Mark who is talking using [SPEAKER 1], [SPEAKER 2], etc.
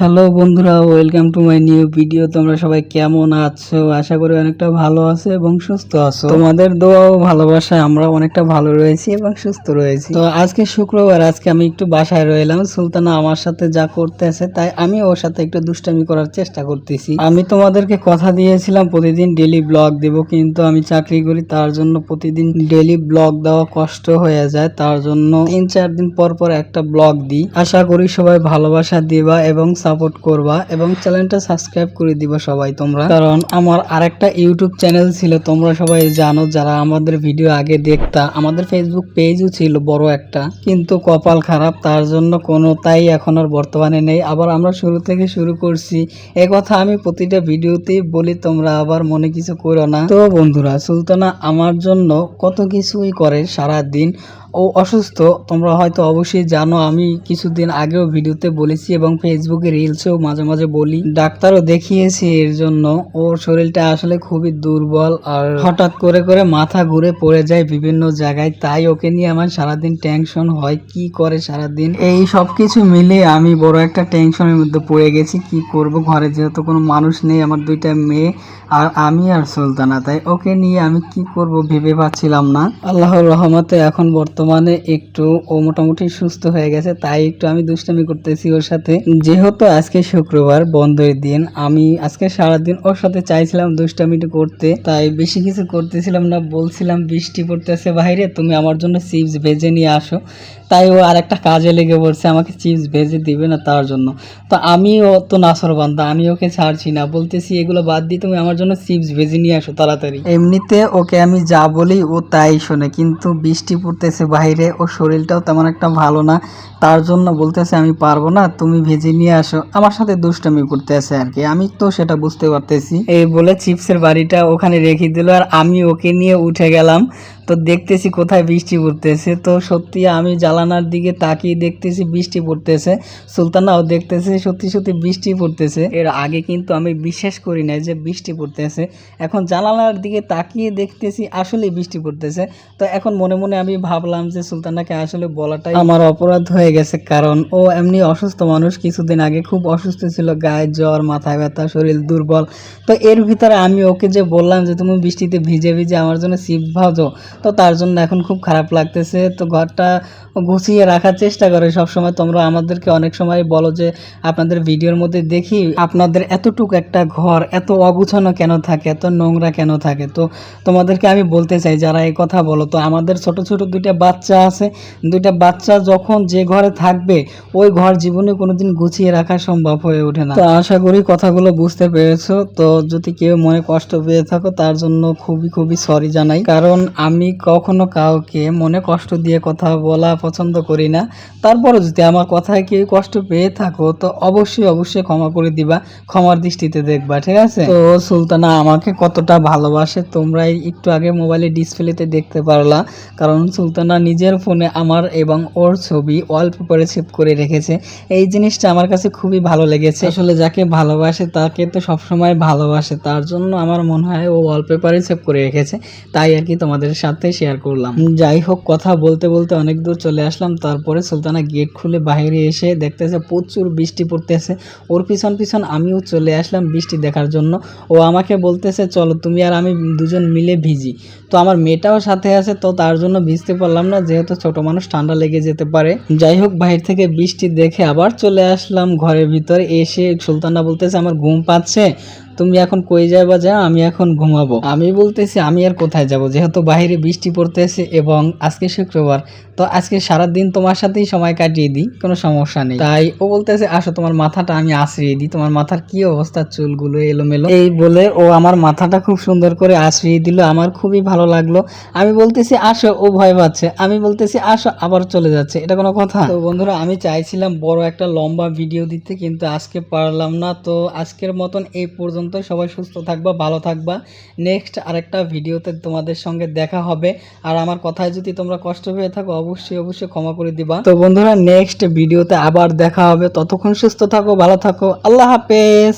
[SPEAKER 1] Hello বন্ধুরা welcome to my new video তোমরা সবাই কেমন আছো? আশা করি অনেকটা ভালো আছো এবং সুস্থ আছো। তোমাদের দোয়া ও ভালোবাসায় আমরা অনেকটা ভালো রয়েছি এবং সুস্থ রয়েছি। তো আজকে শুক্রবার, আজকে আমি একটু বাসায় রইলাম। সুলতানা আমার সাথে যা করতেছে, তাই আমি ওর সাথে একটু দুষ্টামি করার চেষ্টা করতেছি। আমি তোমাদেরকে কথা দিয়েছিলাম, প্রতিদিন ডেলি ব্লগ দেব, কিন্তু আমি চাকরি করি, তার জন্য প্রতিদিন ডেলি ব্লগ দেওয়া কষ্ট হয়ে যায়। তার জন্য তিন চার দিন পর পর একটা ব্লগ দিই। আশা করি সবাই ভালোবাসা দিবা এবং সাপোর্ট করবা এবং চ্যানেলটা সাবস্ক্রাইব করে দিবা সবাই তোমরা। কারণ আমার আরেকটা ইউটিউব চ্যানেল ছিল, তোমরা সবাই জানো, যারা আমাদের ভিডিও আগে দেখতা, আমাদের ফেসবুক পেজও ছিল বড় একটা, কিন্তু কপাল খারাপ, তার জন্য কোনো তাই এখন আর বর্তমানে নেই। আবার আমরা শুরু থেকে শুরু করছি। কথা আমি প্রতিটা ভিডিওতেই বলি, তোমরা আবার মনে কিছু করো না। তো বন্ধুরা, সুলতানা আমার জন্য কত কিছুই করে সারা দিন ও অসুস্থ, তোমরা হয়তো অবশ্যই জানো, আমি কিছুদিন আগেও ভিডিওতে বলেছি এবং ফেসবুকে রিলসেও মাঝে মাঝে বলি, ডাক্তারও দেখিয়েছি এর জন্য। ওর শরীরটা আসলে খুবই দুর্বল আর হঠাৎ করে করে মাথা ঘুরে পড়ে যায় বিভিন্ন জায়গায়। তাই ওকে নিয়ে আমার সারাদিন টেনশন হয়, কি করে সারাদিন? এই সব কিছু মিলে আমি বড় একটা টেনশনের মধ্যে পড়ে গেছি, কি করব? ঘরে যেহেতু কোনো মানুষ নেই, আমার দুইটা মেয়ে আর আমি আর সুলতানা। তাই ওকে নিয়ে আমি কি করব ভেবে পাচ্ছিলাম না। আল্লাহর রহমতে এখন বর্তমানে একটু ও মোটামুটি সুস্থ হয়ে গেছে, তাই একটু আমি দুষ্টামি করতেছি ওর সাথে। যেহেতু আজকে শুক্রবার, বন্ধের দিন। আমি আজকে সারাদিন ওর সাথে চাইছিলাম দুষ্টামিটি করতে, তাই বেশি কিছু করতেছিলাম না, বলছিলাম বৃষ্টি পড়তেছে বাইরে, তুমি আমার জন্য চিপস ভেজে নিয়ে আসো। তাই ও আর একটা কাজে লেগে পড়ছে, আমাকে চিপস ভেজে দিবে না তার জন্য। তো আমিও তো নাসর বান্দা, আমি ওকে ছাড়ছি না, বলতেছি এগুলো বাদ দিয়ে তুমি আমার জন্য চিপস ভেজে নিয়ে আসো তাড়াতাড়ি। এমনিতে ওকে আমি যা বলি ও তাই শোনে, কিন্তু বৃষ্টি পড়তেছে বাইরে, ওর শরীরটাও তেমন একটা ভালো না, তার জন্য বলতেছে আমি পারব না, তুমি ভেজে নিয়ে আসো। আমার সাথে দুষ্টমি করতে আছে আর কি। আমি তো সেটা বুঝতে পারতেছি। এই বলে চিপসের বাড়িটা ওখানে রেখে দিল আর আমি ওকে নিয়ে উঠে গেলাম। তো দেখতেছি কোথায় বৃষ্টি পড়তেছে। তো সত্যি আমি জালানার দিকে তাকিয়ে দেখতেছি বৃষ্টি পড়তেছে। সুলতানাও দেখতেছে সত্যি সত্যি বৃষ্টি পড়তেছে। এর আগে কিন্তু আমি বিশ্বাস করি না যে বৃষ্টি পড়তেছে। এখন জানালার দিকে তাকিয়ে দেখতেছি আসলে বৃষ্টি পড়তেছে। তো এখন মনে মনে আমি ভাবলাম যে সুলতানাকে আসলে বলাটাই আমার অপরাধ হয়ে গেছে। কারণ ও এমনি অসুস্থ মানুষ। কিছুদিন আগে খুব অসুস্থ ছিল, গায়ে জ্বর মাথায় ব্যথা, শরীর দুর্বল। তো এর ভিতরে আমি ওকে যে বললাম যে, তুমি বৃষ্টিতে ভিজে ভিজে আমার জন্য সিপ ভাজো। তো তার জন্য এখন খুব খারাপ লাগতেছে। তো ঘরটা গুছিয়ে রাখার চেষ্টা করে সব সময় তোমরা আমাদেরকে অনেক সময় বলো যে, আপনাদের ভিডিওর মধ্যে দেখি আপনাদের এতটুকু একটা ঘর, এত অগুছানো কেন থাকে, এত নোংরা কেন থাকে? তো তোমাদেরকে আমি বলতে চাই, যারা এই কথা বলো, তো আমাদের ছোট ছোট দুইটা বাচ্চা আছে। দুইটা বাচ্চা যখন যে ঘরে থাকবে, ওই ঘর জীবনে কোনোদিন গুছিয়ে রাখা সম্ভব হয়ে ওঠে না। তো আশা করি কথাগুলো বুঝতে পেরেছ। তো যদি কেউ মনে কষ্ট পেয়ে থাকো, তার জন্য খুবই খুবই সরি জানাই। কারণ আমি কখনো কাউকে মনে কষ্ট দিয়ে কথা বলা পছন্দ করি না। তারপরে যদি আমার কথায় কেউ কষ্ট পেয়ে থাকো, তো অবশ্যই অবশ্যই ক্ষমা করে দিবা, ক্ষমার দৃষ্টিতে দেখবা, ঠিক আছে? তো সুলতানা, আমাকে কতটা ভালোবাসে তোমরাই একটু আগে মোবাইলে ডিসপ্লেতে দেখতে পারলা। কারণ সুলতানা নিজের ফোনে আমার এবং ওর ছবি ওয়ালপেপারে সেভ করে রেখেছে। এই জিনিসটা আমার কাছে খুবই ভালো লেগেছে। আসলে যাকে ভালোবাসে, তাকে তো সবসময় ভালোবাসে। তার জন্য আমার মনে হয় ও ওয়ালপেপারে সেভ করে রেখেছে। তাই আর কি তোমাদের সাথে শেয়ার করলাম। যাই হোক, কথা বলতে বলতে অনেক দূর চলে আসলাম। তারপরে সুলতানা গেট খুলে বাইরে এসে দেখতেছে প্রচুর বৃষ্টি পড়তেছে। ওর পিছন পিছন আমিও চলে আসলাম বৃষ্টি দেখার জন্য। ও আমাকে বলতেছে, চলো, তুমি আর আমি দুজন মিলে ভিজি। তো আমার মেয়েটাও সাথে আছে, তো তার জন্য ভিজতে পারলাম না, যেহেতু ছোট মানুষ, ঠান্ডা লেগে যেতে পারে। যাই হোক, বাইরে থেকে বৃষ্টি দেখে আবার চলে আসলাম ঘরের ভিতরে। এসে সুলতানা বলতেছে, আমার ঘুম পাচ্ছে। তুমি এখন কই যাবা যা, আমি এখন ঘুমাবো। আমি বলতেছি আমি আর কোথায় যাব, যেহেতু বাইরে বৃষ্টি পড়তেছে এবং আজকে শুক্রবার তো আজকে সারা দিন তোমার সাথেই সময় কাটিয়ে দিই, কোনো সমস্যা নেই। তাই ও বলতেছে, আসো, তোমার মাথাটা আমি আশ্রিয়ে দিই। তোমার মাথার কি অবস্থা? চুলগুলো এলোমেলো। এই বলে ও আমার মাথাটা খুব সুন্দর করে আশ্রিয়ে দিল। আমার খুবই ভালো লাগল। আমি বলতেছি, আসো। ও ভয় পাচ্ছে। আমি বলতেছি, আসো, আবার চলে যাচ্ছে। এটা কোনো কথা? তো বন্ধুরা, আমি চাইছিলাম বড় একটা লম্বা ভিডিও দিতে, কিন্তু আজকে পারলাম না। তো আজকের মতন এই পর্যন্ত। সবাই সুস্থ থাকবা, ভালো থাকবা। নেক্সট আরেকটা ভিডিওতে তোমাদের সঙ্গে দেখা হবে। আর আমার কথায় যদি তোমরা কষ্ট পেয়ে থাকো অবশ্যই অবশ্যই ক্ষমা করে দিবা। তো বন্ধুরা নেক্সট ভিডিওতে আবার দেখা হবে। ততক্ষণ সুস্থ থাকো, ভালো থাকো। আল্লাহ হাফেজ।